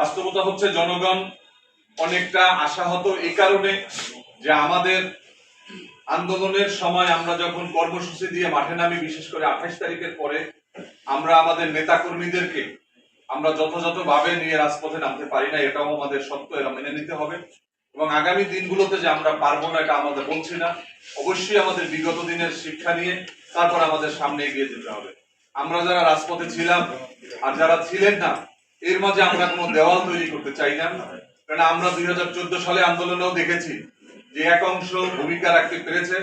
বাস্তবতা হচ্ছে জনগণ অনেকটা আশাহত এই কারণে যে আমাদের আন্দোলনের সময় আমরা যখন কর্মসূচি দিয়ে মাঠে নামি, বিশেষ করে আঠাশ তারিখের পরে, আমরা আমাদের নেতা কর্মীদেরকে আমরা যথাযথভাবে নিয়ে রাজপথে নামতে পারি না, এটাও আমাদের সত্য, এরা মেনে নিতে হবে। এবং আগামী দিনগুলোতে যে আমরা পারব না, এটা আমাদের বলছি না। অবশ্যই আমাদের বিগত দিনের শিক্ষা নিয়ে তারপর আমাদের সামনে এগিয়ে যেতে হবে। আমরা যারা রাজপথে ছিলাম আর যারা ছিলেন না এর মাঝে আমরা কোনো দেওয়াল তৈরি করতে চাই না। কারণ আমরা দুই সালে আন্দোলনেও দেখেছি যে এক অংশ ভূমিকা রাখতে পেরেছে,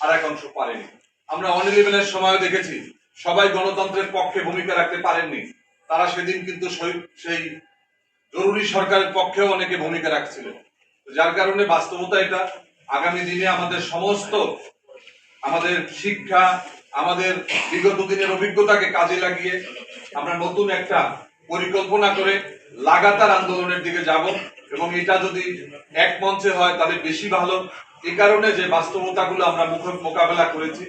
আর এক অংশ পারেনি। আমরা অন সময় দেখেছি, সবাই গণতন্ত্রের পক্ষে ভূমিকা রাখতে পারেননি। তারা সেদিন কিন্তু সেই জরুরি সরকারের পক্ষেও অনেকে ভূমিকা রাখছিল। যার কারণে বাস্তবতা এটা। আগামী দিনে আমাদের সমস্ত, আমাদের শিক্ষা, আমাদের বিগত দিনের অভিজ্ঞতাকে কাজে লাগিয়ে আমরা নতুন একটা পরিকল্পনা করে লাগাতার আন্দোলনের দিকে যাব এবং এটা যদি এক মঞ্চে হয় তাহলে বেশি ভালো। এই কারণে যে বাস্তবতাগুলো আমরা মুখ মোকাবেলা করেছি,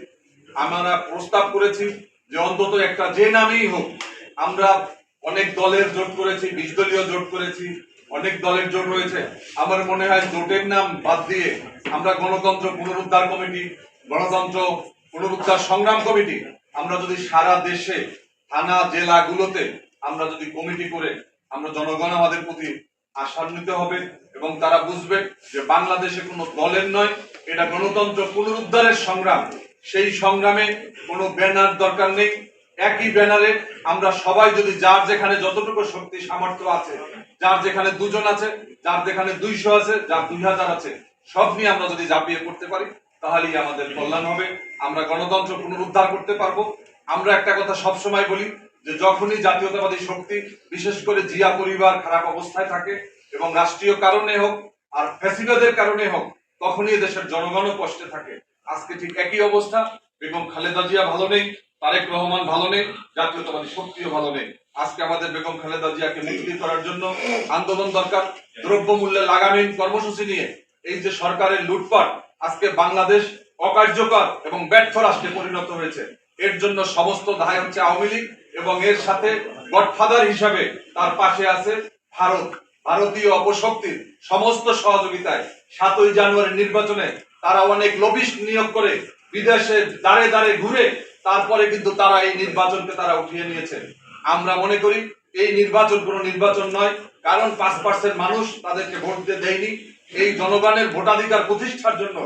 আমরা প্রস্তাব করেছি যে অন্তত একটা যে নামেই হোক, আমরা অনেক দলের জোট করেছি, বিশ দলীয় জোট করেছি, অনেক দলের জোট রয়েছে। আমার মনে হয় জোটের নাম বাদ দিয়ে আমরা গণতন্ত্র পুনরুদ্ধার কমিটি, গণতন্ত্র পুনরুদ্ধার সংগ্রাম কমিটি, আমরা যদি সারা দেশে, থানা, জেলাগুলোতে আমরা যদি কমিটি করে আমরা জনগণ আমাদের প্রতি আশান্বিত হবে এবং তারা বুঝবে যে বাংলাদেশে কোনো দলের নয়, এটা গণতন্ত্র পুনরুদ্ধারের সংগ্রাম। সেই সংগ্রামে কোনো ব্যানার দরকার নেই। একই ব্যানারে আমরা সবাই যদি যার যেখানে যতটুকু শক্তি, সামর্থ্য আছে, যার যেখানে দুজন আছে, যার যেখানে দুইশো আছে, যার দুই হাজার আছে, সব নিয়ে আমরা যদি ঝাঁপিয়ে পড়তে পারি, তাহলেই আমাদের কল্যাণ হবে। আমরা গণতন্ত্র পুনরুদ্ধার করতে পারব। আমরা একটা কথা সবসময় বলি যে যখনই জাতীয়তাবাদী শক্তি, বিশেষ করে জিয়া পরিবার খারাপ অবস্থায় থাকে এবং রাষ্ট্রীয় কারণে হোক আর ফ্যাসিবাদের কারণে হোক, তখনই দেশের জনগণও কষ্টে থাকে। আজকে ঠিক একই অবস্থা। বেগম খালেদা জিয়া ভালো নেই, তারেক রহমান ভালো নেই, জাতীয়তাবাদী শক্তিও ভালো নেই। আজকে আমাদের বেগম খালেদা জিয়াকে মুক্তি করার জন্য আন্দোলন দরকার দ্রব্য মূল্যে লাগামহীন কর্মসূচি নিয়ে। এই যে সরকারের লুটপাট, আজকে বাংলাদেশ অকার্যকর এবং ব্যর্থ রাষ্ট্রে পরিণত হয়েছে। এর জন্য সমস্ত দায় হচ্ছে আওয়ামী লীগ। এবং এর সাথে গডফাদার হিসাবে তার পাশে আছে ভারত, ভারতীয় অপশক্তির সমস্ত সহযোগিতায় সাতই জানুয়ারি নির্বাচনে তারা অনেক লবিস্ট নিয়োগ করে বিদেশে দাঁড়ে দাঁড়ে ঘুরে তারপরে কিন্তু তারা এই নির্বাচনকে তারা উঠিয়ে নিয়েছে। আমরা মনে করি এই নির্বাচন কোনো নির্বাচন নয়, কারণ পাঁচ পার্সেন্ট মানুষ তাদেরকে ভোট দিয়ে দেয়নি। এই জনগণের ভোটাধিকার প্রতিষ্ঠার জন্য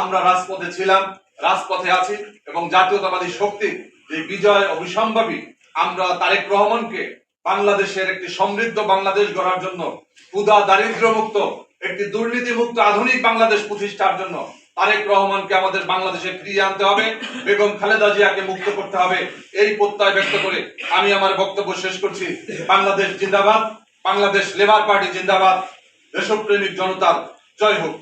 আমরা রাজপথে ছিলাম, রাজপথে আছি এবং জাতীয়তাবাদী শক্তি যে বিজয় অবিসম্ভাবী আমরা তারেক রহমানকে বাংলাদেশের একটি সমৃদ্ধ বাংলাদেশ গড়ার জন্য ক্ষুদা দারিদ্র মুক্ত একটি দুর্নীতি মুক্ত আধুনিক বাংলাদেশ প্রতিষ্ঠার জন্য তারেক রহমানকে আমাদের বাংলাদেশে ফিরিয়ে আনতে হবে, বেগম খালেদা জিয়াকে মুক্ত করতে হবে। এই প্রত্যয় ব্যক্ত করে আমি আমার বক্তব্য শেষ করছি। বাংলাদেশ জিন্দাবাদ, বাংলাদেশ লেবার পার্টি জিন্দাবাদ। দেশপ্রেমিক জনতার জয় হোক।